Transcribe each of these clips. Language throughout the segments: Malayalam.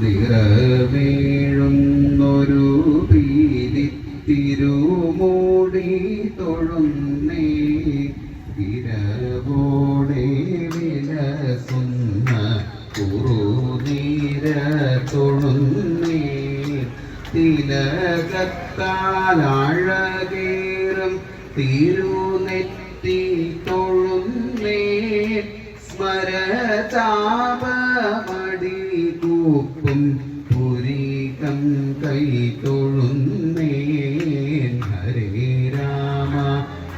നിറവീഴുന്നൊരു പീലി തിരുമൂടി തൊഴുന്നേ. ഇരവോടെ വിലസുന്ന കുറുനീര തൊഴുന്നേ. തിലകത്താലഴകേറും തിരുനെറ്റി തൊഴുന്നേ. സ്മരചാപമടി തൊഴുന്നേ ഹരേ രാമ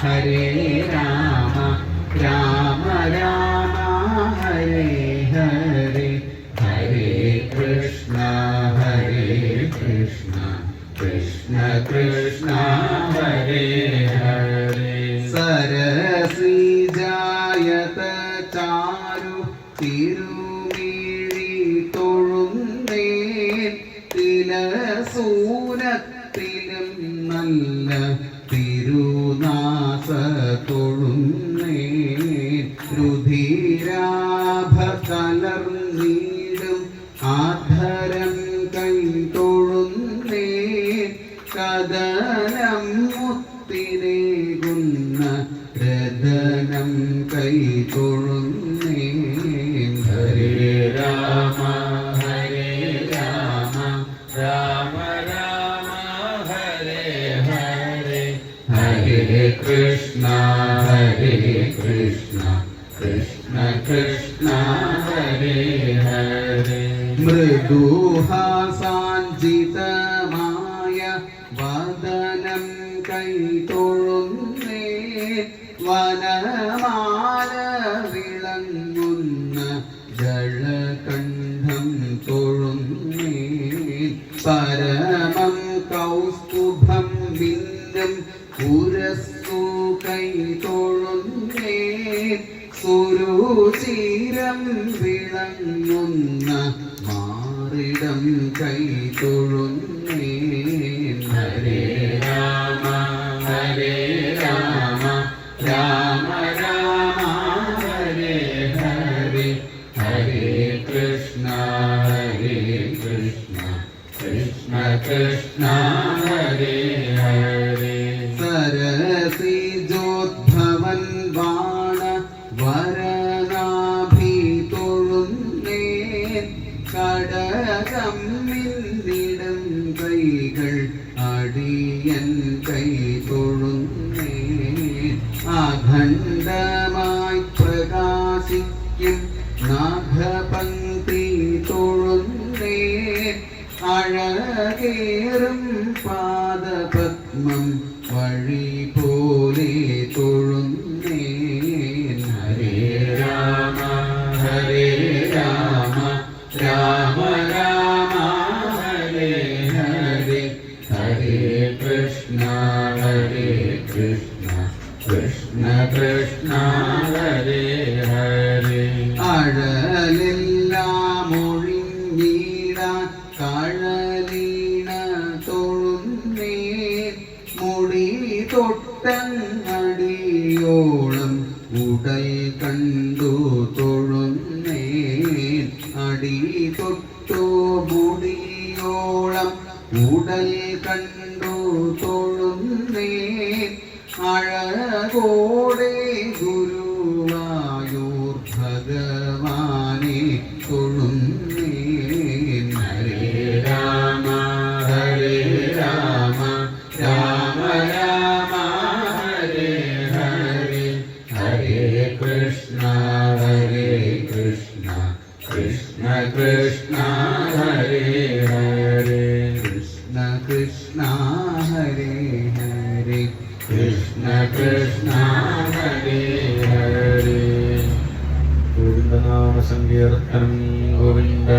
ഹരേ രാമ രാമ രാമ ഹരേ ഹരേ. ഹരേ കൃഷ്ണ ഹരേ കൃഷ്ണ കൃഷ്ണ കൃഷ്ണ ഹരേ ഹരേ. സരസീജായത ചാരു തിരുമിഴി തൊഴുന്നേ തിലസൂനത്തിലും തൊഴുന്നേ രുധിരാഭ കലർന്നീടും ആധരം കൈ തൊഴുന്നേ കദനം മുത്തിരേകുന്ന രദനം കൈ തൊഴുന്നേ കൃഷ്ണ ഹരേ കൃഷ്ണ കൃഷ്ണ കൃഷ്ണ ഹരേ ഹരേ. മൃദുഹാസാഞ്ചിതമായ വദനം കൈതൊഴുന്നേ വനമാല വിളങ്ങുന്ന ജളകണ്ഠം തൊഴുന്നേ പരമം പുരസ്തു കൈ തൊഴുന്നേ സുരുചീരം വിളങ്ങുന്ന മാറിടം കൈ തൊഴുന്നേ ഹരേ രാമ ഹരേ രാമ രാമ രാമ ഹരേ ഹരേ. ഹരേ കൃഷ്ണ ഹരേ കൃഷ്ണ കൃഷ്ണ കൃഷ്ണ ഹരേ കടകം മിന്നിടും കൈകൾ അടിയൻ കൈ തൊഴുന്നേ. അഖണ്ഡമായി പ്രകാശിക്കും നാഭപന്തി തൊഴുന്നേ. അഴകേറും പാദപത്മം വഴി പോലെ തൊഴുന്നേ. ഹരേ രാമ ഹരേ രാമ രാമ കൃഷ്ണ കൃഷ്ണ ഹരേ. ഹരേ അഴലെല്ലാം ഒഴിഞ്ഞീടാൻ കഴലീണ മുടി തൊട്ടങ്ങടിയോളം ഉടൽ കണ്ടു തൊഴുന്നേ അടി തൊട്ടു മുടിയോളം ഉടൽ കണ്ടു തൊഴുന്നേ അഴകോടെ ഗുരുവായൂർ ഭഗവാനെ തൊഴുന്നേ ഹരേ രാമ ഹരേ രാമ രാമ രാമ ഹരേ ഹരേ. ഹരേ കൃഷ്ണ ഹരേ കൃഷ്ണ കൃഷ്ണ കൃഷ്ണ ഹരേ ഹരേ. കൃഷ്ണ കൃഷ്ണ ഹരേ ഹരേ. ഗോവിന്ദനാമ സങ്കീർത്തനം ഗോവിന്ദ